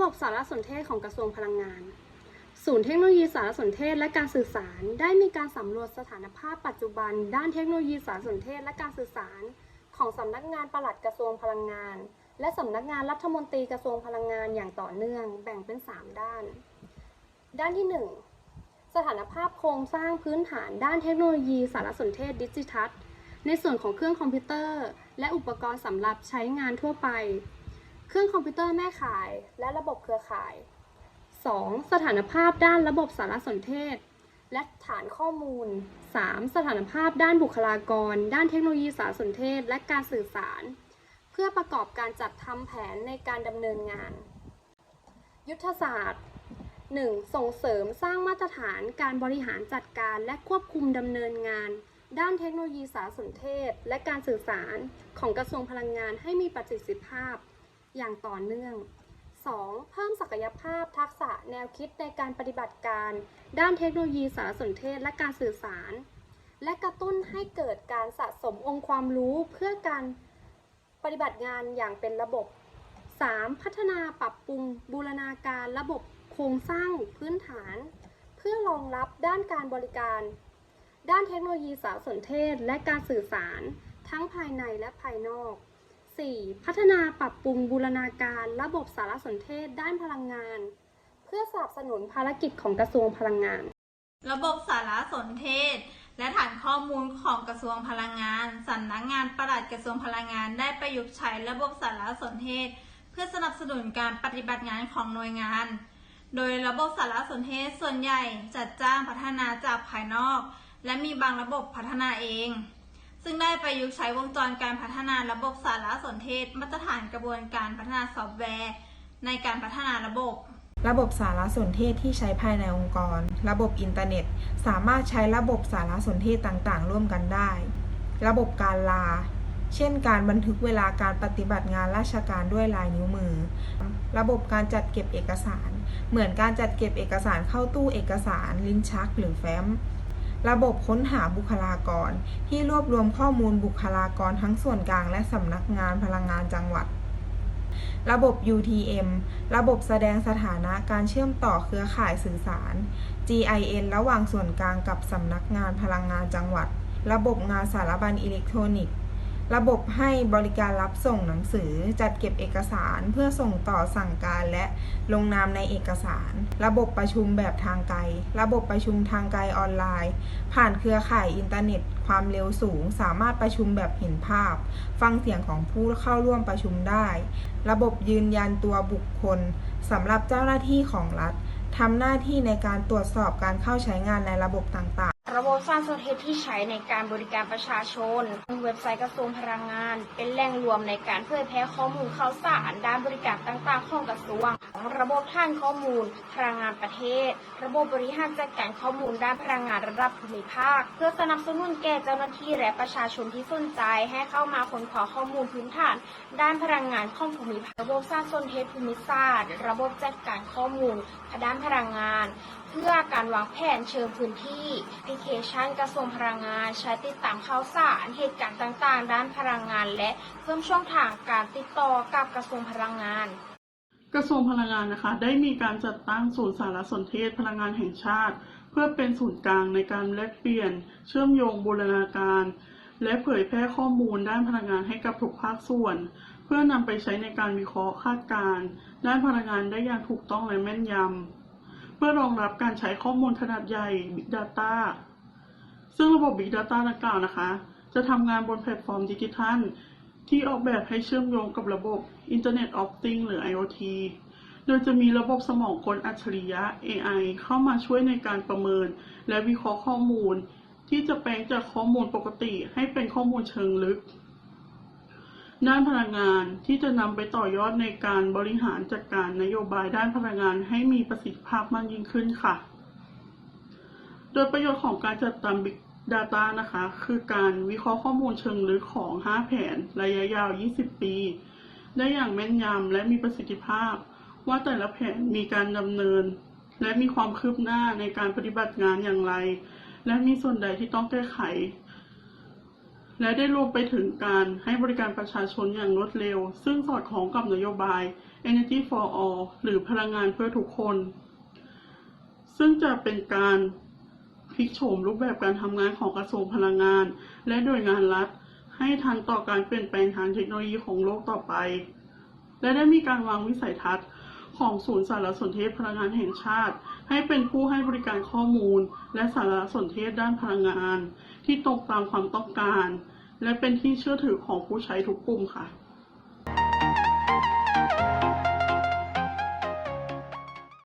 บบสารสนเทศของกระทรวงพลังงาน ศูนย์เทคโนโลยีสารสนเทศและการสื่อสาร ได้มีการสำรวจสถานภาพปัจจุบัน ด้านเทคโนโลยีสารสนเทศและการสื่อสาร ของสำนักงานปลัดกระทรวงพลังงาน และสำนักงานรัฐมนตรีกระทรวงพลังงานอย่างต่อเนื่อง แบ่งเป็น 3 ด้าน ด้านที่ 1 สถานภาพโครงสร้างพื้นฐานด้านเทคโนโลยีสารสนเทศดิจิทัลในส่วนของเครื่องคอมพิวเตอร์ และอุปกรณ์สำหรับใช้งานทั่วไป เครื่องคอมพิวเตอร์แม่ข่ายและระบบเครือข่าย 2. สถานภาพด้านระบบสารสนเทศ และฐานข้อมูล 3. สถานภาพด้านบุคลากร ด้านเทคโนโลยีสารสนเทศและการสื่อสาร เพื่อประกอบการจัดทำแผนในการดำเนินงาน ยุทธศาสตร์ 1. ส่งเสริมสร้างมาตรฐานการบริหารจัดการและควบคุมดำเนินงาน ด้านเทคโนโลยีสารสนเทศ และการสื่อสารของกระทรวงพลังงานให้มีประสิทธิภาพ อย่างต่อเนื่อง 2. เพิ่มศักยภาพทักษะแนวคิดในการปฏิบัติการ ด้านเทคโนโลยีสารสนเทศและการสื่อสาร และกระตุ้นให้เกิดการสะสมองค์ความรู้เพื่อการปฏิบัติงานอย่างเป็นระบบ 3. พัฒนาปรับปรุงบูรณาการระบบโครงสร้างพื้นฐาน เพื่อรองรับด้านการบริการ ด้านเทคโนโลยีสารสนเทศและการสื่อสาร ทั้งภายในและภายนอก 4. พัฒนาปรับปรุงบูรณาการระบบสารสนเทศด้านพลังงาน เพื่อสนับสนุนภารกิจของกระทรวงพลังงาน ระบบสารสนเทศ และฐานข้อมูลของกระทรวงพลังงานสำนักงานปลัดกระทรวงพลังงาน ได้ประยุกต์ใช้ระบบสารสนเทศ เพื่อสนับสนุนการปฏิบัติงานของหน่วยงาน โดยระบบสารสนเทศส่วนใหญ่จัดจ้างพัฒนาจากภายนอก และมีบางระบบพัฒนาเอง ซึ่งได้ประยุกต์ใช้วงจรการพัฒนาระบบสารสนเทศ มาตรฐานกระบวนการพัฒนาซอฟต์แวร์ ในการพัฒนาระบบ ระบบสารสนเทศที่ใช้ภายในองค์กร ระบบอินเทอร์เน็ต สามารถใช้ระบบสารสนเทศต่างๆ ร่วมกันได้ ระบบการลา เช่น การบันทึกเวลาการปฏิบัติงานราชการด้วยลายนิ้วมือ ระบบการจัดเก็บเอกสาร เหมือนการจัดเก็บเอกสารเข้าตู้เอกสาร ลิ้นชัก หรือแฟ้ม ระบบค้นหาบุคลากร ที่รวบรวมข้อมูลบุคลากรทั้งส่วนกลางและสำนักงานพลังงานจังหวัด ระบบ UTM ระบบแสดงสถานะการเชื่อมต่อเครือข่ายสื่อสาร GIN ระหว่างส่วนกลางกับสำนักงานพลังงานจังหวัด ระบบงานสารบัญอิเล็กทรอนิกส์ ระบบให้บริการรับส่งหนังสือ จัดเก็บเอกสารเพื่อส่งต่อสั่งการและลงนามในเอกสาร ระบบประชุมแบบทางไกล ระบบประชุมทางไกลออนไลน์ ผ่านเครือข่ายอินเทอร์เน็ต ความเร็วสูง สามารถประชุมแบบเห็นภาพ ฟังเสียงของผู้เข้าร่วมประชุมได้ ระบบยืนยันตัวบุคคลสำหรับเจ้าหน้าที่ของรัฐทำหน้าที่ในการตรวจสอบการเข้าใช้งานในระบบต่างๆ ระบบสร้ารสนเทที่ใช้ในการบริการประชาชน เว็บไซต์กระทรวงพลังงาน เป็นแหล่งรวมในการเผยแพร่ข้อมูลข่าวสารด้านบริการต่างๆ ของกระทรวงระบบท่านข้อมูล พลังงานประเทศ ระบบบริหารจัดการข้อมูลด้านพลังงานระดับภูมิภาค เพื่อสนับสนุนแก่เจ้าหน้าที่และประชาชนที่สนใจให้เข้ามาค้นคว้าข้อมูลพื้นฐาน ด้านพลังงานของภูมิภาค ระบบสร้ารสนเทศภูมิศาสตร์ ระบบจัดการข้อมูลด้านพลังงาน เพื่อการวางแผนเชิงพื้นที่แอปพลิเคชันกระทรวงพลังงาน ใช้ติดตามข่าวสารเหตุการณ์ต่างๆ ด้านพลังงาน และเพิ่มช่องทางการติดต่อกับกระทรวงพลังงาน กระทรวงพลังงานนะคะ ได้มีการจัดตั้งศูนย์สารสนเทศพลังงานแห่งชาติ เพื่อเป็นศูนย์กลางในการแลกเปลี่ยน เชื่อมโยงบูรณาการ และเผยแพร่ข้อมูลด้านพลังงานให้กับทุกภาคส่วน เพื่อนำไปใช้ในการวิเคราะห์คาดการณ์ด้านพลังงานได้อย่างถูกต้องและแม่นยำเพื่อรองรับการใช้ข้อมูลขนาดใหญ่ Big Data ซึ่งระบบ Big Data ดังกล่าวนะคะ จะทำงานบนแพลตฟอร์มดิจิทัล ที่ออกแบบให้เชื่อมโยงกับระบบ Internet of Things หรือ IoT โดยจะมีระบบสมองกลอัจฉริยะ AI เข้ามาช่วยในการประเมิน และวิเคราะห์ข้อมูล ที่จะแปลงจากข้อมูลปกติให้เป็นข้อมูลเชิงลึก ด้านพลังงานที่จะนำไปต่อยอดในการบริหารจัดการนโยบายด้านพลังงานให้มีประสิทธิภาพมากยิ่งขึ้นค่ะ โดยประโยชน์ของการจัดทำ Big Data นะคะ คือการวิเคราะห์ข้อมูลเชิงลึกของ 5 แผน ระยะยาว 20 ปี ได้อย่างแม่นยำและมีประสิทธิภาพ ว่าแต่ละแผนมีการดำเนิน และมีความคืบหน้าในการปฏิบัติงานอย่างไร และมีส่วนใดที่ต้องแก้ไข และได้รวมไปถึงการให้บริการประชาชนอย่างรวดเร็ว ซึ่งสอดคล้องกับนโยบาย Energy for All หรือพลังงานเพื่อทุกคน ซึ่งจะเป็นการ ลิกโฉมรูปแบบการทำงานของกระทรวงพลังงาน และหน่วยงานรัฐ ให้ทันต่อการเปลี่ยนแปลงทางเทคโนโลยีของโลกต่อไป และได้มีการวางวิสัยทัศน์ของศูนย์สารสนเทศพลังงานแห่งชาติ ให้เป็นผู้ให้บริการข้อมูล และสารสนเทศด้านพลังงาน ที่ตรงตามความต้องการ และเป็นที่เชื่อถือของผู้ใช้ทุกกลุ่มค่ะ